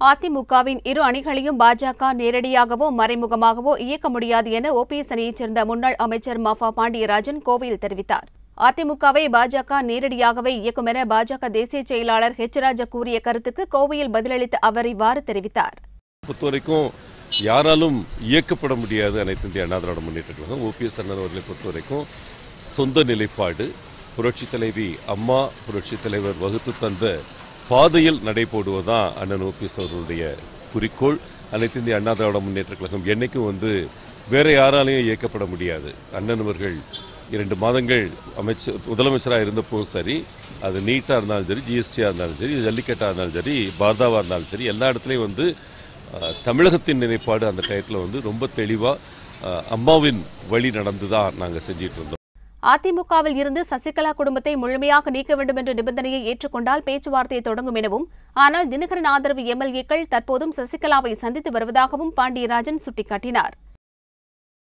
அதிமுகவின் இரு அணிகளையும் பாஜக நேரடியாகவோ மறைமுகமாகவோ இயக்க முடியாது என ஓபிஎஸ் அணியைச் சேர்ந்த முன்னாள் அமைச்சர் மஃபா பாண்டியராஜன் கோவையில் தெரிவித்தார். அதிமுகவை பாஜக நேரடியாகவே இயக்கும் என பாஜக தேசிய செயலாளர் ஹெச் ராஜா கூறிய கருத்துக்கு கோவையில் பதிலளித்த அவர் இவ்வாறு தெரிவித்தார். பொறுத்தவரைக்கும் யாராலும் இயக்கப்பட முடியாது அனைத்து இந்திய அண்ணா திராவிட முன்னேற்ற கழகம் ஓபிஎஸ் அண்ணன் அவர்களை பொறுத்தவரைக்கும் சொந்த நிலைப்பாடு புரட்சித் தலைவி அம்மா புரட்சித் தலைவர் வகுத்து தந்த பாதையில் நடைபோடுவதுதான் அண்ணன் ஓபிஎஸ் அவர்களுடைய குறிக்கோள். அனைத்து இந்திய அண்ணா திராவிட முன்னேற்ற கழகம் என்றைக்கும் வந்து வேற யாராலையும் இயக்கப்பட முடியாது. அண்ணன் அவர்கள் இரண்டு மாதங்கள் அமைச்சர் முதலமைச்சராக இருந்தப்போதும் சரி அது நீட்டாக இருந்தாலும் சரி ஜிஎஸ்டியாக இருந்தாலும் சரி ஜல்லிக்கட்டாக இருந்தாலும் சரி பாரதாவாக இருந்தாலும் சரி எல்லா இடத்துலையும் வந்து தமிழகத்தின் நிலைப்பாடு அந்த டயத்தில் வந்து ரொம்ப தெளிவாக அம்மாவின் வழி நடந்து தான் நாங்கள் செஞ்சிட்டு இருந்தோம். அதிமுகவில் இருந்து சசிகலா குடும்பத்தை முழுமையாக நீக்க வேண்டும் என்ற நிபந்தனையை ஏற்றுக்கொண்டால் பேச்சுவார்த்தை தொடங்கும் எனவும் ஆனால் தினகரன் ஆதரவு எம்எல்ஏக்கள் தற்போதும் சசிகலாவை சந்தித்து வருவதாகவும் பாண்டியராஜன் சுட்டிக்காட்டினார்.